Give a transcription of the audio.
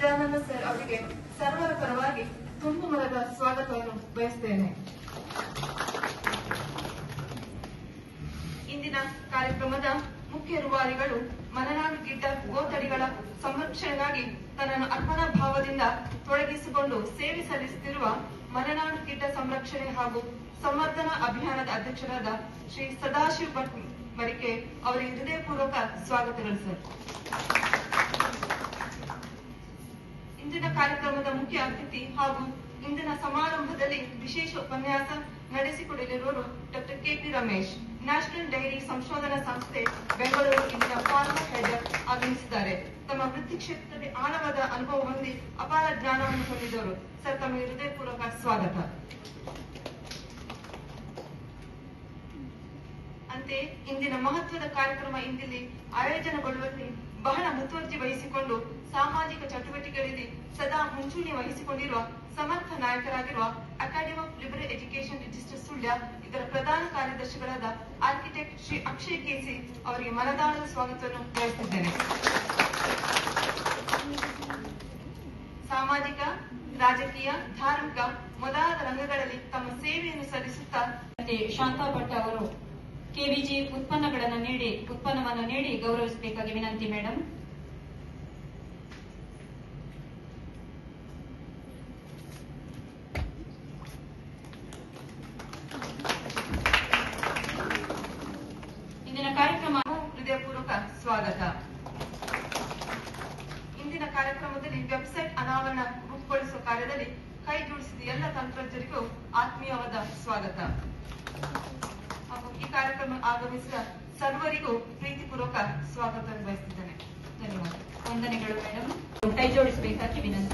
Chidananda sir ಅವರಿಗೆ ಸರ್ವರ ಪರವಾಗಿ ತುಂಬು ಮರದ ಸ್ವಾಗತವನ್ನು ಬಯಸ್ತೇನೆ. ಇಂದಿನ ಕಾರ್ಯಕ್ರಮದ ಮುಖ್ಯ ರೂವಾರಿಗಳು ಮಲೆನಾಡು ಗಿಡ್ಡ ಗೋತಡಿಗಳ ಸಂರಕ್ಷಣೆಗಾಗಿ ತನ್ನನ್ನು ಅರ್ಪಣಾ ಭಾವದಿಂದ ತೊಡಗಿಸಿಕೊಂಡು ಸೇವೆ ಸಲ್ಲಿಸುತ್ತಿರುವ ಮಲೆನಾಡು ಗಿಡ್ಡ ಸಂರಕ್ಷಣೆ ಹಾಗೂ ಸಂವರ್ಧನಾ ಅಭಿಯಾನದ ಅಧ್ಯಕ್ಷರಾದ ಶ್ರೀ ಸದಾಶಿವ್ ಭಟ್ ಮರಿಕೆ ಅವರಿಗೆ ಹೃದಯಪೂರ್ವಕ ಸ್ವಾಗತಗಳು, ಸರ್. ಇಂದಿನ ಕಾರ್ಯಕ್ರಮದ ಮುಖ್ಯ ಅತಿಥಿ ಹಾಗೂ ಇಂದಿನ ಸಮಾರಂಭದಲ್ಲಿ ವಿಶೇಷ ಉಪನ್ಯಾಸ ನಡೆಸಿಕೊಡಲಿರುವರು doctor KP Ramesh. National dairy ಸಂಶೋಧನಾ ಸಂಸ್ಥೆ ಬೆಂಗಳೂರು ಇಂದಿನ ಫಾರ್ಮರ್ ಹೆಡ್ ಆಗಮಿಸಿದ್ದಾರೆ. ತಮ್ಮ ವೃತ್ತಿ ಕ್ಷೇತ್ರದಲ್ಲಿ ಆಳವಾದ ಅನುಭವ ಹೊಂದಿ ಅಪಾರ ಜ್ಞಾನವನ್ನು ಹೊಂದಿದವರು. ಸರ್ ತಮಗೆ ಹೃದಯಪೂರ್ವಕ ಸ್ವಾಗತ. ಇಂದಿನ ಮಹತ್ವದ ಕಾರ್ಯಕ್ರಮ ಇಂದಿಲ್ಲಿ ಆಯೋಜನೆಗೊಳ್ಳುವಲ್ಲಿ ಬಹಳ ಮುತುವರ್ಜಿ ವಹಿಸಿಕೊಂಡು ಸಾಮಾಜಿಕ ಚಟುವಟಿಕೆಗಳಲ್ಲಿ ಸದಾ ಮುಂಚೂಣಿ ವಹಿಸಿಕೊಂಡಿರುವ ಸಮರ್ಥ ನಾಯಕರಾಗಿರುವ academy of liberal education register Sullia, ಇದರ ಪ್ರಧಾನ ಕಾರ್ಯದರ್ಶಿಗಳಾದ ಆರ್ಕಿಟೆಕ್ಟ್ ಶ್ರೀ ಅಕ್ಷಯ್ ಕೇಸಿ ಅವರಿಗೆ ಮನದಾಳದ ಸ್ವಾಗತವನ್ನು ಕೋರುತ್ತಿದ್ದೇನೆ ಸಾಮಾಜಿಕ, ರಾಜಕೀಯ, ಧಾರ್ಮಿಕ ಮೊದಲಾದ ರಂಗಗಳಲ್ಲಿ ತಮ್ಮ ಸೇವೆಯನ್ನು ಸಲ್ಲಿಸುತ್ತಾ ಶಾಂತಾ ಭಟ್ ಅವರು ಕೆವಿಜಿ ಉತ್ಪನ್ನಗಳನ್ನು ನೀಡಿ, ಉತ್ಪನ್ನವನ್ನು ನೀಡಿ ಗೌರವಿಸಬೇಕಾಗಿ ವಿನಂತಿ ಮೇಡಮ್ ಇಂದಿನ ಕಾರ್ಯಕ್ರಮ ಹೃದಯಪೂರ್ವಕ ಸ್ವಾಗತ. ಇಂದಿನ ಕಾರ್ಯಕ್ರಮದಲ್ಲಿ ವೆಬ್ಸೈಟ್ ಅನಾವರಣ ರೂಪುಗೊಳಿಸುವ ಕಾರ್ಯದಲ್ಲಿ ಕೈ ಜೋಡಿಸಿದ ಎಲ್ಲ ತಂತ್ರಜ್ಞರಿಗೂ ಆತ್ಮೀಯವಾದ ಸ್ವಾಗತ. ಹಾಗೂ ಈ ಕಾರ್ಯಕ್ರಮ ಆಗಮಿಸಿದ ಸರ್ವರಿಗೂ ಪ್ರೀತಿಪೂರ್ವಕ ಸ್ವಾಗತ ಬಯಸುತ್ತೇನೆ ಧನ್ಯವಾದ. ವಂದನೆಗಳು ಮೇಡಮ್ ಕೈ ಜೋಡಿಸಬೇಕಾಗಿ ವಿನಂತಿ.